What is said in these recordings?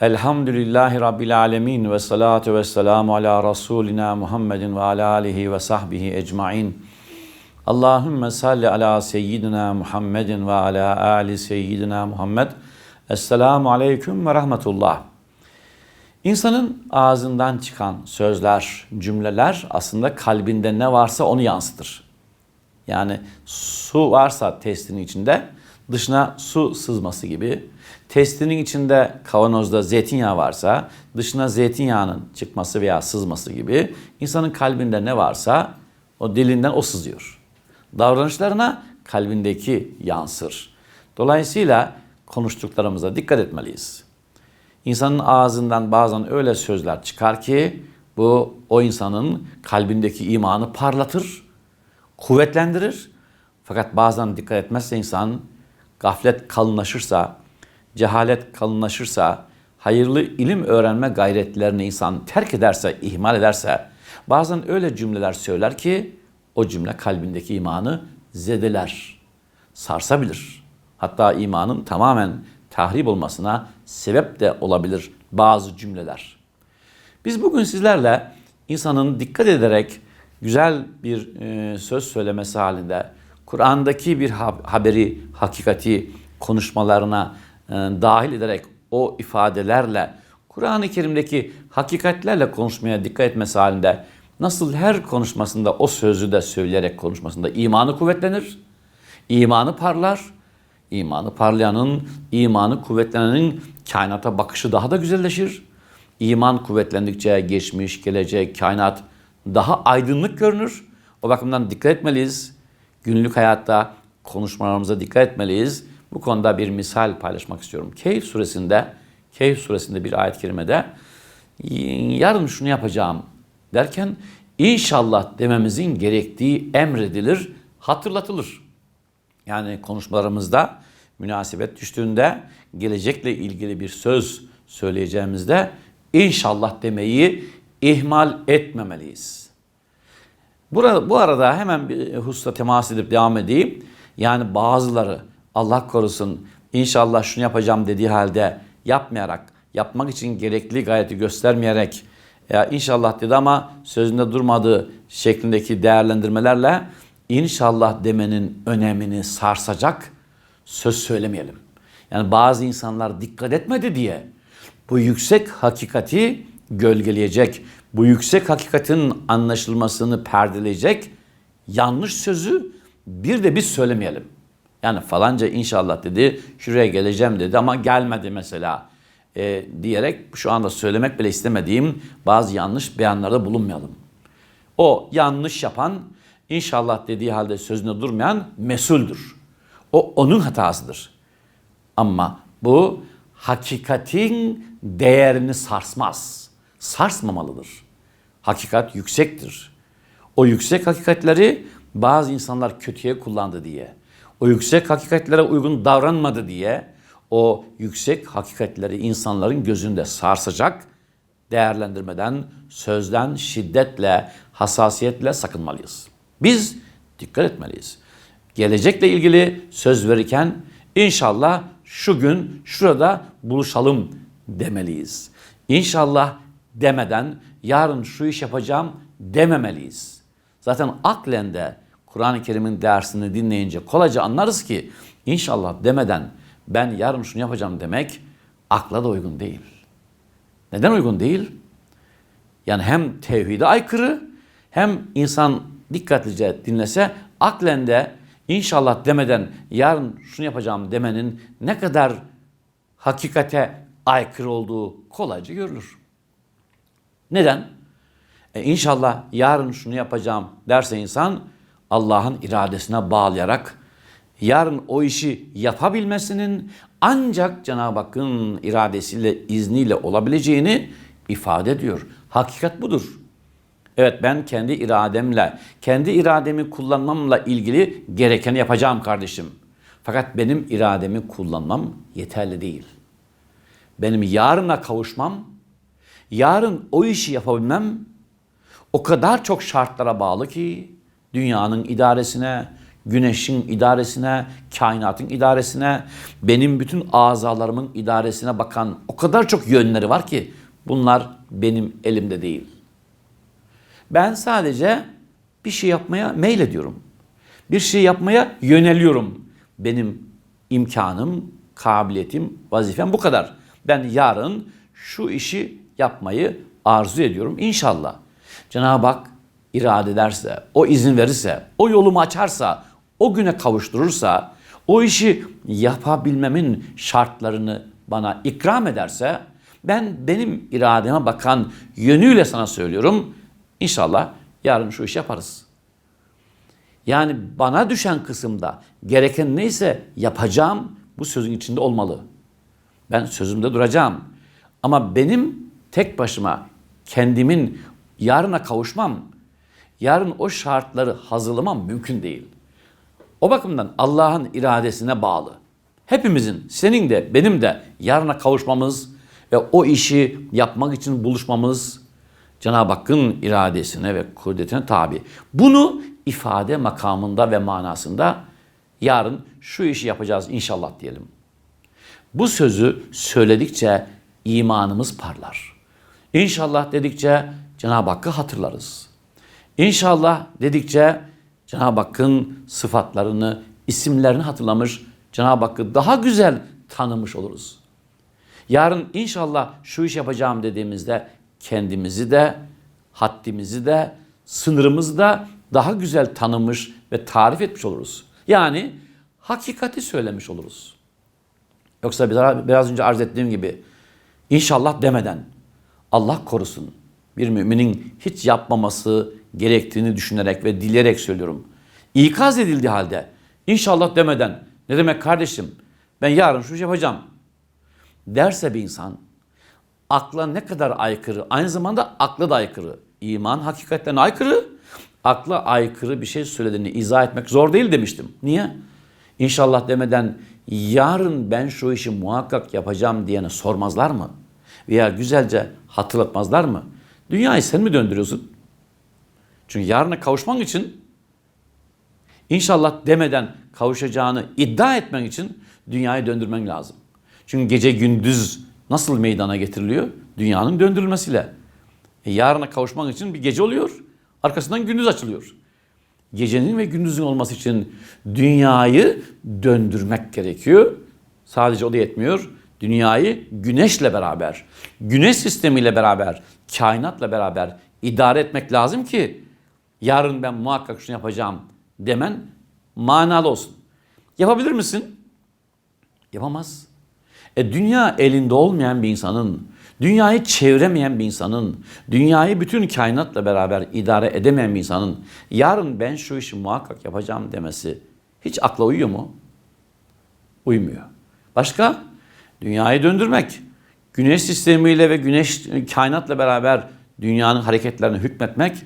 Elhamdülillahi Rabbil Alemin ve salatu ve selamu ala Resulina Muhammedin ve ala alihi ve sahbihi ecmain. Allahümme salli ala seyyidina Muhammedin ve ala ali seyyidina Muhammed. Esselamu aleyküm ve rahmetullah. İnsanın ağzından çıkan sözler, cümleler aslında kalbinde ne varsa onu yansıtır. Yani su varsa testinin içinde dışına su sızması gibi. Testinin içinde kavanozda zeytinyağı varsa dışına zeytinyağının çıkması veya sızması gibi insanın kalbinde ne varsa o dilinden o sızıyor. Davranışlarına kalbindeki yansır. Dolayısıyla konuştuklarımıza dikkat etmeliyiz. İnsanın ağzından bazen öyle sözler çıkar ki bu o insanın kalbindeki imanı parlatır, kuvvetlendirir. Fakat bazen dikkat etmezse insan gaflet kalınlaşırsa, cehalet kalınlaşırsa, hayırlı ilim öğrenme gayretlerini insan terk ederse, ihmal ederse, bazen öyle cümleler söyler ki o cümle kalbindeki imanı zedeler, sarsabilir. Hatta imanın tamamen tahrip olmasına sebep de olabilir bazı cümleler. Biz bugün sizlerle insanın dikkat ederek güzel bir e, söz söylemesi halinde Kur'an'daki bir haberi, hakikati konuşmalarına e, dahil ederek o ifadelerle Kur'an-ı Kerim'deki hakikatlerle konuşmaya dikkat etmesi halinde nasıl her konuşmasında o sözü de söyleyerek konuşmasında imanı kuvvetlenir, imanı parlar, imanı parlayanın, imanı kuvvetlenenin kainata bakışı daha da güzelleşir. İman kuvvetlendikçe geçmiş, gelecek, kainat daha aydınlık görünür. O bakımdan dikkat etmeliyiz. Günlük hayatta konuşmalarımıza dikkat etmeliyiz. Bu konuda bir misal paylaşmak istiyorum. Keyif suresinde, Keyif suresinde bir ayet-i kerimede yarın şunu yapacağım derken inşallah dememizin gerektiği emredilir, hatırlatılır. Yani konuşmalarımızda münasebet düştüğünde gelecekle ilgili bir söz söyleyeceğimizde inşallah demeyi ihmal etmemeliyiz. Burada, bu arada hemen bir hususa temas edip devam edeyim. Yani bazıları Allah korusun inşallah şunu yapacağım dediği halde yapmayarak, yapmak için gerekli gayreti göstermeyerek ya inşallah dedi ama sözünde durmadığı şeklindeki değerlendirmelerle inşallah demenin önemini sarsacak söz söylemeyelim. Yani bazı insanlar dikkat etmedi diye bu yüksek hakikati gölgeleyecek, bu yüksek hakikatin anlaşılmasını perdeleyecek yanlış sözü bir de biz söylemeyelim. Yani falanca inşallah dedi, şuraya geleceğim dedi ama gelmedi mesela e, diyerek şu anda söylemek bile istemediğim bazı yanlış beyanlarda bulunmayalım. O yanlış yapan inşallah dediği halde sözünde durmayan mesuldür. O onun hatasıdır. Ama bu hakikatin değerini sarsmaz. Sarsmamalıdır. Hakikat yüksektir. O yüksek hakikatleri bazı insanlar kötüye kullandı diye, o yüksek hakikatlere uygun davranmadı diye o yüksek hakikatleri insanların gözünde sarsacak değerlendirmeden, sözden şiddetle, hassasiyetle sakınmalıyız. Biz dikkat etmeliyiz. Gelecekle ilgili söz verirken inşallah şu gün şurada buluşalım demeliyiz. İnşallah demeden yarın şu iş yapacağım dememeliyiz. Zaten aklen de Kur'an-ı Kerim'in dersini dinleyince kolayca anlarız ki inşallah demeden ben yarın şunu yapacağım demek akla da uygun değil. Neden uygun değil? Yani hem tevhide aykırı hem insan dikkatlice dinlese aklen de inşallah demeden yarın şunu yapacağım demenin ne kadar hakikate aykırı olduğu kolayca görülür. Neden? E inşallah yarın şunu yapacağım derse insan Allah'ın iradesine bağlayarak yarın o işi yapabilmesinin ancak Cenab-ı Hakk'ın iradesiyle, izniyle olabileceğini ifade ediyor. Hakikat budur. Evet ben kendi irademle, kendi irademi kullanmamla ilgili gerekeni yapacağım kardeşim. Fakat benim irademi kullanmam yeterli değil. Benim yarına kavuşmam, yarın o işi yapabilmem o kadar çok şartlara bağlı ki dünyanın idaresine, güneşin idaresine, kainatın idaresine, benim bütün azalarımın idaresine bakan o kadar çok yönleri var ki bunlar benim elimde değil. Ben sadece bir şey yapmaya meylediyorum. Bir şey yapmaya yöneliyorum. Benim imkanım, kabiliyetim, vazifem bu kadar. Ben yarın şu işi yapmayı arzu ediyorum inşallah. Cenab-ı Hak irade ederse, o izin verirse, o yolumu açarsa, o güne kavuşturursa, o işi yapabilmemin şartlarını bana ikram ederse, ben benim irademe bakan yönüyle sana söylüyorum. İnşallah yarın şu işi yaparız. Yani bana düşen kısımda gereken neyse yapacağım bu sözün içinde olmalı. Ben sözümde duracağım. Ama benim tek başıma kendimin yarına kavuşmam, yarın o şartları hazırlamam mümkün değil. O bakımdan Allah'ın iradesine bağlı. Hepimizin, senin de benim de yarına kavuşmamız ve o işi yapmak için buluşmamız Cenab-ı Hakk'ın iradesine ve kudretine tabi. Bunu ifade makamında ve manasında yarın şu işi yapacağız inşallah diyelim. Bu sözü söyledikçe imanımız parlar. İnşallah dedikçe Cenab-ı Hakk'ı hatırlarız. İnşallah dedikçe Cenab-ı Hakk'ın sıfatlarını, isimlerini hatırlamış, Cenab-ı Hakk'ı daha güzel tanımış oluruz. Yarın inşallah şu iş yapacağım dediğimizde kendimizi de, haddimizi de, sınırımızı da daha güzel tanımış ve tarif etmiş oluruz. Yani hakikati söylemiş oluruz. Yoksa biraz önce arz ettiğim gibi inşallah demeden Allah korusun bir müminin hiç yapmaması gerektiğini düşünerek ve dileyerek söylüyorum. İkaz edildiği halde inşallah demeden ne demek kardeşim ben yarın şu yapacağım derse bir insan akla ne kadar aykırı aynı zamanda akla da aykırı. İman hakikatten aykırı. Akla aykırı bir şey söylediğini izah etmek zor değil demiştim. Niye? İnşallah demeden yarın ben şu işi muhakkak yapacağım diyene sormazlar mı? Veya güzelce hatırlatmazlar mı? Dünyayı sen mi döndürüyorsun? Çünkü yarına kavuşman için inşallah demeden kavuşacağını iddia etmen için dünyayı döndürmen lazım. Çünkü gece gündüz nasıl meydana getiriliyor? Dünyanın döndürülmesiyle. E yarına kavuşmak için bir gece oluyor. Arkasından gündüz açılıyor. Gecenin ve gündüzün olması için dünyayı döndürmek gerekiyor. Sadece o da yetmiyor. Dünyayı güneşle beraber, güneş sistemiyle beraber, kainatla beraber idare etmek lazım ki yarın ben muhakkak şunu yapacağım demen manalı olsun. Yapabilir misin? Yapamaz. E dünya elinde olmayan bir insanın, dünyayı çevremeyen bir insanın, dünyayı bütün kainatla beraber idare edemeyen bir insanın yarın ben şu işi muhakkak yapacağım demesi hiç akla uyuyor mu? Uymuyor. Başka? Dünyayı döndürmek. Güneş sistemiyle ve güneş kainatla beraber dünyanın hareketlerine hükmetmek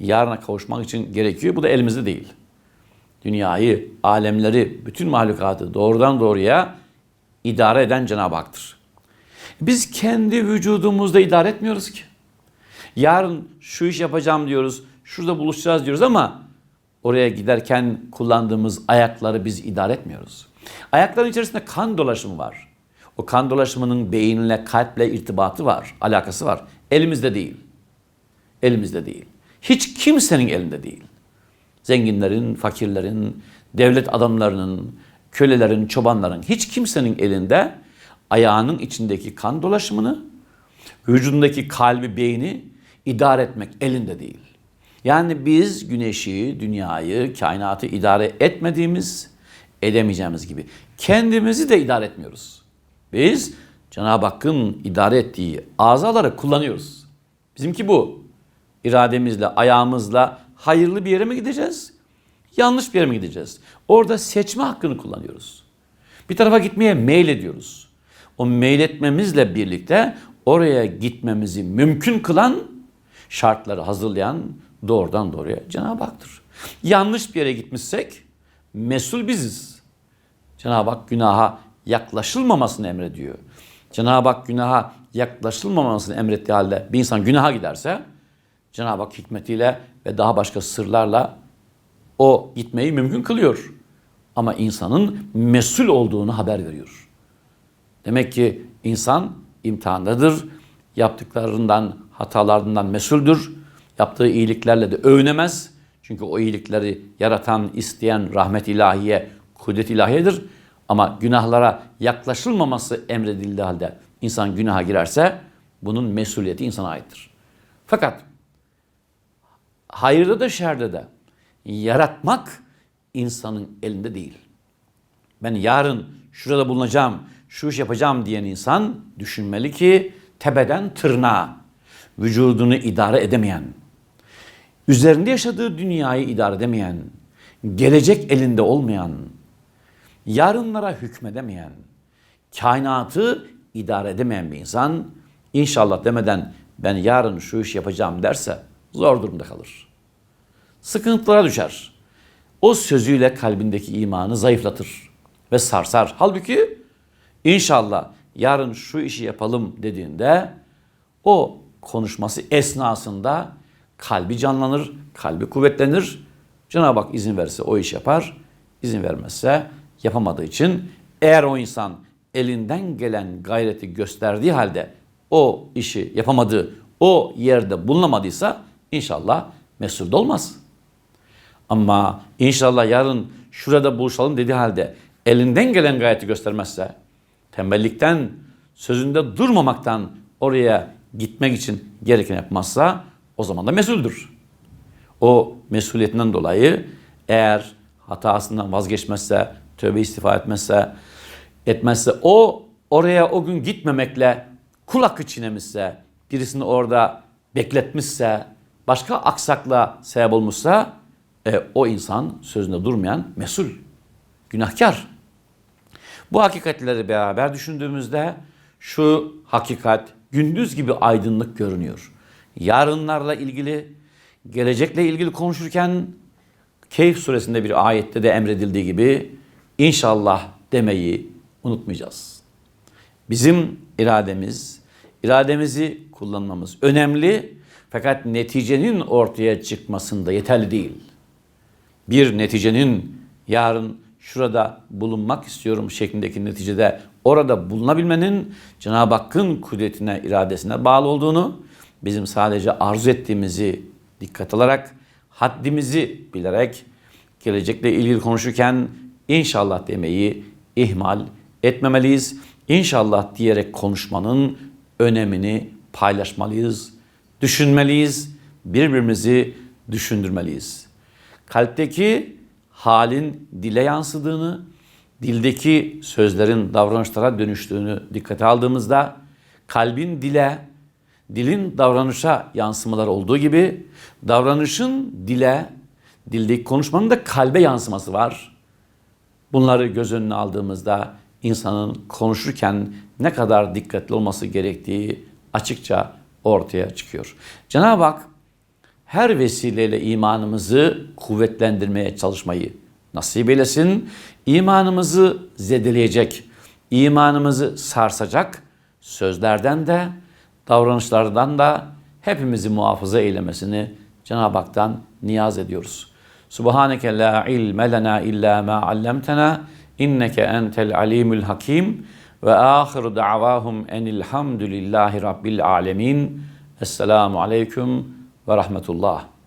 yarına kavuşmak için gerekiyor. Bu da elimizde değil. Dünyayı, alemleri, bütün mahlukatı doğrudan doğruya idare eden Cenab-ı Hak'tır. Biz kendi vücudumuzda idare etmiyoruz ki. Yarın şu iş yapacağım diyoruz, şurada buluşacağız diyoruz ama oraya giderken kullandığımız ayakları biz idare etmiyoruz. Ayakların içerisinde kan dolaşımı var. O kan dolaşımının beyinle, kalple irtibatı var, alakası var. Elimizde değil. Elimizde değil. Hiç kimsenin elinde değil. Zenginlerin, fakirlerin, devlet adamlarının, kölelerin, çobanların hiç kimsenin elinde ayağının içindeki kan dolaşımını, vücudundaki kalbi, beyni idare etmek elinde değil. Yani biz güneşi, dünyayı, kainatı idare etmediğimiz, edemeyeceğimiz gibi kendimizi de idare etmiyoruz. Biz Cenab-ı Hakk'ın idare ettiği azaları kullanıyoruz. Bizimki bu. İrademizle, ayağımızla hayırlı bir yere mi gideceğiz? Yanlış bir yere mi gideceğiz? Orada seçme hakkını kullanıyoruz. Bir tarafa gitmeye meyil ediyoruz. O meyletmemizle birlikte oraya gitmemizi mümkün kılan şartları hazırlayan doğrudan doğruya Cenab-ı Hak'tır. Yanlış bir yere gitmişsek mesul biziz. Cenab-ı Hak günaha yaklaşılmamasını emrediyor. Cenab-ı Hak günaha yaklaşılmamasını emrettiği halde bir insan günaha giderse Cenab-ı Hak hikmetiyle ve daha başka sırlarla O gitmeyi mümkün kılıyor. Ama insanın mesul olduğunu haber veriyor. Demek ki insan imtihandadır. Yaptıklarından, hatalarından mesuldür. Yaptığı iyiliklerle de övünemez. Çünkü o iyilikleri yaratan, isteyen rahmet ilahiye, kudret ilahiyedir. Ama günahlara yaklaşılmaması emredildiği halde insan günaha girerse bunun mesuliyeti insana aittir. Fakat hayırda da şerde de yaratmak insanın elinde değil. Ben yarın şurada bulunacağım, şu iş yapacağım diyen insan düşünmeli ki tepeden tırnağa vücudunu idare edemeyen, üzerinde yaşadığı dünyayı idare edemeyen, gelecek elinde olmayan, yarınlara hükmedemeyen, kainatı idare edemeyen bir insan inşallah demeden ben yarın şu iş yapacağım derse zor durumda kalır. Sıkıntılara düşer. O sözüyle kalbindeki imanı zayıflatır ve sarsar. Halbuki inşallah yarın şu işi yapalım dediğinde o konuşması esnasında kalbi canlanır, kalbi kuvvetlenir. Cenab-ı Hak izin verirse o iş yapar, izin vermezse yapamadığı için eğer o insan elinden gelen gayreti gösterdiği halde o işi yapamadığı, o yerde bulunamadıysa inşallah mesul de olmaz. Ama inşallah yarın şurada buluşalım dediği halde elinden gelen gayreti göstermezse, tembellikten, sözünde durmamaktan oraya gitmek için gereken yapmazsa o zaman da mesuldür. O mesuliyetinden dolayı eğer hatasından vazgeçmezse, tövbe istifa etmezse, etmezse o oraya o gün gitmemekle kul hakkı çiğnemişse, birisini orada bekletmişse, başka aksakla sebep olmuşsa e, o insan sözünde durmayan mesul, günahkar. Bu hakikatleri beraber düşündüğümüzde şu hakikat gündüz gibi aydınlık görünüyor. Yarınlarla ilgili, gelecekle ilgili konuşurken Keyif suresinde bir ayette de emredildiği gibi inşallah demeyi unutmayacağız. Bizim irademiz, irademizi kullanmamız önemli fakat neticenin ortaya çıkmasında yeterli değil. Bir neticenin yarın şurada bulunmak istiyorum şeklindeki neticede orada bulunabilmenin Cenab-ı Hakk'ın kudretine, iradesine bağlı olduğunu, bizim sadece arzu ettiğimizi dikkat alarak, haddimizi bilerek, gelecekle ilgili konuşurken inşallah demeyi ihmal etmemeliyiz. İnşallah diyerek konuşmanın önemini paylaşmalıyız, düşünmeliyiz, birbirimizi düşündürmeliyiz. Kalpteki halin dile yansıdığını, dildeki sözlerin davranışlara dönüştüğünü dikkate aldığımızda kalbin dile, dilin davranışa yansımalar olduğu gibi davranışın dile, dildeki konuşmanın da kalbe yansıması var. Bunları göz önüne aldığımızda insanın konuşurken ne kadar dikkatli olması gerektiği açıkça ortaya çıkıyor. Cenab-ı Hak her vesileyle imanımızı kuvvetlendirmeye çalışmayı nasip eylesin. İmanımızı zedeleyecek, imanımızı sarsacak sözlerden de, davranışlardan da hepimizi muhafaza eylemesini Cenab-ı Hak'tan niyaz ediyoruz. Subhaneke la ilme lena illa ma allamtena inneke entel alimul hakim ve ahiru da'vahum enilhamdülillahi rabbil alemin. Esselamu aleyküm ve rahmetullah.